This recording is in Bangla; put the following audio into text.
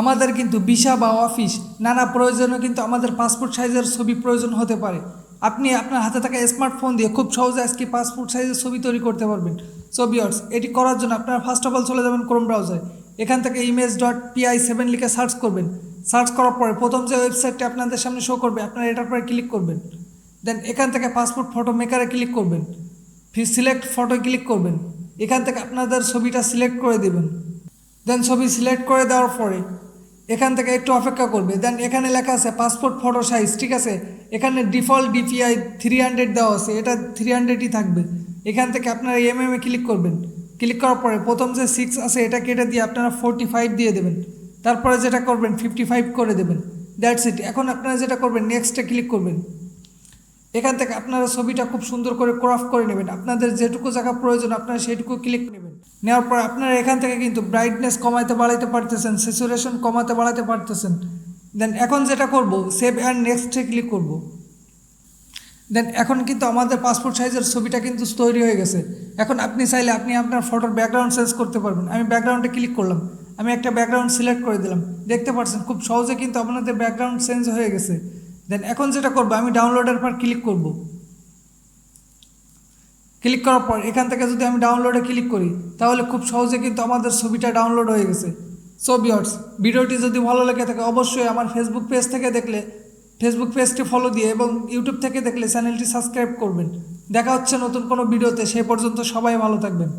আমাদের কিন্তু ভিসা বা অফিস, নানা প্রয়োজনে কিন্তু আমাদের পাসপোর্ট সাইজের ছবি প্রয়োজন হতে পারে। আপনি আপনার হাতে থাকা স্মার্টফোন দিয়ে খুব সহজে আজকে পাসপোর্ট সাইজের ছবি তৈরি করতে পারবেন। সো বিয়ার্স এটি করার জন্য আপনারা ফার্স্ট অফ অল চলে যাবেন ক্রোম ব্রাউজারে এখান থেকে ইমেজ ডট পিআই সেভেন লিখে সার্চ করবেন। সার্চ করার পরে প্রথম যে ওয়েবসাইটটি আপনাদের সামনে শো করবে, আপনারা এটার পরে ক্লিক করবেন। দেন এখান থেকে পাসপোর্ট ফটো মেকারে ক্লিক করবেন। ফির সিলেক্ট ফটো ক্লিক করবেন। এখান থেকে আপনাদের ছবিটা সিলেক্ট করে দেবেন। দেন ছবি সিলেক্ট করে দেওয়ার পরে এখান থেকে একটু অপেক্ষা করবে। দেন এখানে লেখা আছে পাসপোর্ট ফটো সাইজ ঠিক আছে? এখানে ডিফল্ট ডিপিআই থ্রি হান্ড্রেড দেওয়া আছে, এটা থ্রি হান্ড্রেডই থাকবে। এখান থেকে আপনারা এম এম এ ক্লিক করবেন। ক্লিক করার পরে প্রথম যে সিক্স আছে, এটা কেটে দিয়ে আপনারা ফোরটি ফাইভ দিয়ে দেবেন। তারপরে যেটা করবেন ফিফটি ফাইভ করে দেবেন। দ্যাটস ইট এখন আপনারা যেটা করবেন নেক্সটে ক্লিক করবেন। এখান থেকে আপনারা ছবিটা খুব সুন্দর করে ক্রফ করে নেবেন। আপনাদের যেটুকু জায়গা প্রয়োজন, আপনারা সেটুকু ক্লিক নেবেন। নেওয়ার পর আপনারা এখান থেকে কিন্তু ব্রাইটনেস কমাইতে বাড়াইতে পারতেছেন স্যাচুরেশন কমাতে বাড়াতে পারতেছেন। দেন এখন যেটা করব সেভ অ্যান্ড নেক্সটে ক্লিক করব। দেন এখন কিন্তু আমাদের পাসপোর্ট সাইজের ছবিটা কিন্তু তৈরি হয়ে গেছে। এখন আপনি চাইলে আপনি আপনার ফটোর ব্যাকগ্রাউন্ড চেঞ্জ করতে পারবেন। আমি ব্যাকগ্রাউন্ডে ক্লিক করলাম। আমি একটা ব্যাকগ্রাউন্ড সিলেক্ট করে দিলাম। দেখতে পাচ্ছেন খুব সহজে কিন্তু আপনাদের ব্যাকগ্রাউন্ড চেঞ্জ হয়ে গেছে। দেন এখন যেটা করব, আমি ডাউনলোডের পর ক্লিক করব। ক্লিক করার পর এখান থেকে যদি আমি ডাউনলোডে ক্লিক করি, তাহলে খুব সহজে কিন্তু আমাদের ছবিটা ডাউনলোড হয়ে গেছে। সো বিয়ার্স ভিডিওটি যদি ভালো লেগে থাকে, অবশ্যই আমার ফেসবুক পেজ থেকে দেখলে ফেসবুক পেজটি ফলো দিয়ে এবং ইউটিউব থেকে দেখলে চ্যানেলটি সাবস্ক্রাইব করবেন। দেখা হচ্ছে নতুন কোনো ভিডিওতে, সেই পর্যন্ত সবাই ভালো থাকবেন।